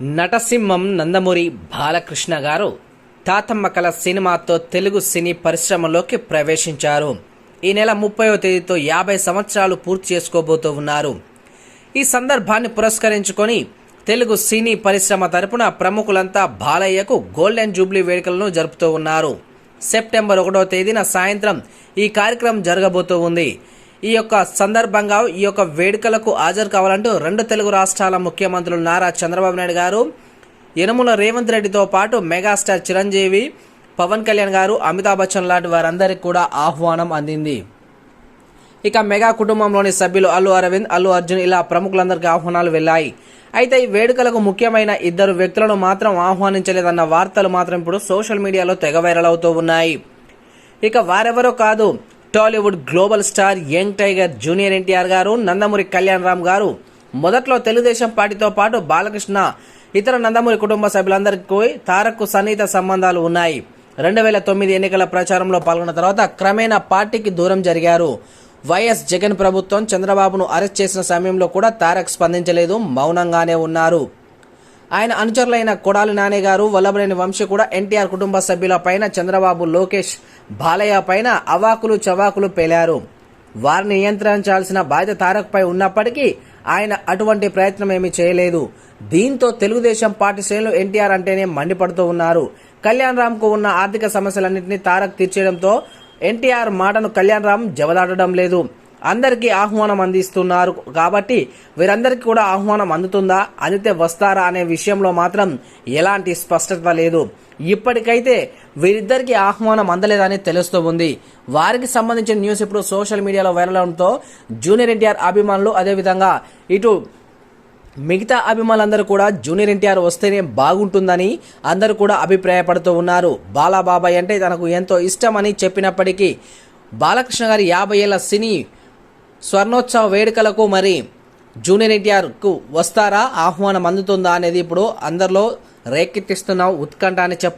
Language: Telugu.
నటసింహం నందమూరి బాలకృష్ణ గారు తాతమ్మ కల సినిమాతో తెలుగు సినీ పరిశ్రమలోకి ప్రవేశించారు. ఈ నెల ముప్పైవ తేదీతో యాభై సంవత్సరాలు పూర్తి చేసుకోబోతూ ఉన్నారు. ఈ సందర్భాన్ని పురస్కరించుకొని తెలుగు సినీ పరిశ్రమ తరపున ప్రముఖులంతా బాలయ్యకు గోల్డెన్ జూబ్లీ వేడుకలను జరుపుతూ ఉన్నారు. సెప్టెంబర్ ఒకటో తేదీన సాయంత్రం ఈ కార్యక్రమం జరగబోతూ ఉంది. ఈ యొక్క సందర్భంగా ఈ యొక్క వేడుకలకు హాజరు కావాలంటూ రెండు తెలుగు రాష్ట్రాల ముఖ్యమంత్రులు నారా చంద్రబాబు నాయుడు గారు యనముల రేవంత్ రెడ్డితో పాటు మెగాస్టార్ చిరంజీవి పవన్ కళ్యాణ్ గారు అమితాబ్ బచ్చన్ లాంటి వారందరికీ కూడా ఆహ్వానం అందింది. ఇక మెగా కుటుంబంలోని సభ్యులు అల్లు అరవింద్ అల్లు అర్జున్ ఇలా ప్రముఖులందరికీ ఆహ్వానాలు వెళ్ళాయి. అయితే ఈ వేడుకలకు ముఖ్యమైన ఇద్దరు వ్యక్తులను మాత్రం ఆహ్వానించలేదన్న వార్తలు మాత్రం ఇప్పుడు సోషల్ మీడియాలో తెగ వైరల్ అవుతూ ఉన్నాయి. ఇక వారెవరో కాదు Tollywood global star young tiger junior NTR గారు నందమూరి కళ్యాణ్ రామ్ గారు మొదట్లో తెలుగుదేశం పార్టీతో పాటు బాలకృష్ణ ఇతర నందమూరి కుటుంబ సభ్యులందరికీ తారక్కు సన్నిహిత సంబంధాలు ఉన్నాయి. రెండు వేల తొమ్మిది ఎన్నికల ప్రచారంలో పాల్గొన్న తర్వాత క్రమేణా పార్టీకి దూరం జరిగారు. వైఎస్ జగన్ ప్రభుత్వం చంద్రబాబును అరెస్ట్ చేసిన సమయంలో కూడా తారక్ స్పందించలేదు మౌనంగానే ఉన్నారు. ఆయన అనుచరులైన కొడాలి నాని గారు వల్లభనేని వంశీ కూడా ఎన్టీఆర్ కుటుంబ సభ్యుల పైన చంద్రబాబు లోకేష్ బాలయ్య పైన అవాకులు చవాకులు పేలారు. వారిని నియంత్రించాల్సిన బాధ్యత తారక్పై ఉన్నప్పటికీ ఆయన అటువంటి ప్రయత్నం ఏమీ చేయలేదు. దీంతో తెలుగుదేశం పార్టీ శ్రేణులు ఎన్టీఆర్ అంటేనే మండిపడుతూ ఉన్నారు. కళ్యాణ్ రామ్కు ఉన్న ఆర్థిక సమస్యలన్నింటినీ తారక్ తీర్చేయడంతో ఎన్టీఆర్ మాటను కళ్యాణ్ రామ్ జవదాటడం లేదు. అందరికీ ఆహ్వానం అందిస్తున్నారు. కాబట్టి వీరందరికీ కూడా ఆహ్వానం అందుతుందా? అందితే వస్తారా అనే విషయంలో మాత్రం ఎలాంటి స్పష్టత లేదు. ఇప్పటికైతే వీరిద్దరికి ఆహ్వానం అందలేదని తెలుస్తూ ఉంది. వారికి సంబంధించిన న్యూస్ ఇప్పుడు సోషల్ మీడియాలో వైరల్ అవడంతో జూనియర్ ఎన్టీఆర్ అభిమానులు అదేవిధంగా ఇటు మిగతా అభిమానులందరూ కూడా జూనియర్ ఎన్టీఆర్ వస్తేనే బాగుంటుందని అందరూ కూడా అభిప్రాయపడుతూ ఉన్నారు. బాలాబాబాయ్ అంటే తనకు ఎంతో ఇష్టమని చెప్పినప్పటికీ బాలకృష్ణ గారి యాభై ఏళ్ళ సినీ స్వర్ణోత్సవ వేడుకలకు మరి జూనియర్ ఎన్టీఆర్కు వస్తారా? ఆహ్వానం అందుతుందా? అనేది ఇప్పుడు అందరిలో రేకెత్తిస్తున్న ఉత్కంఠ అని చెప్ప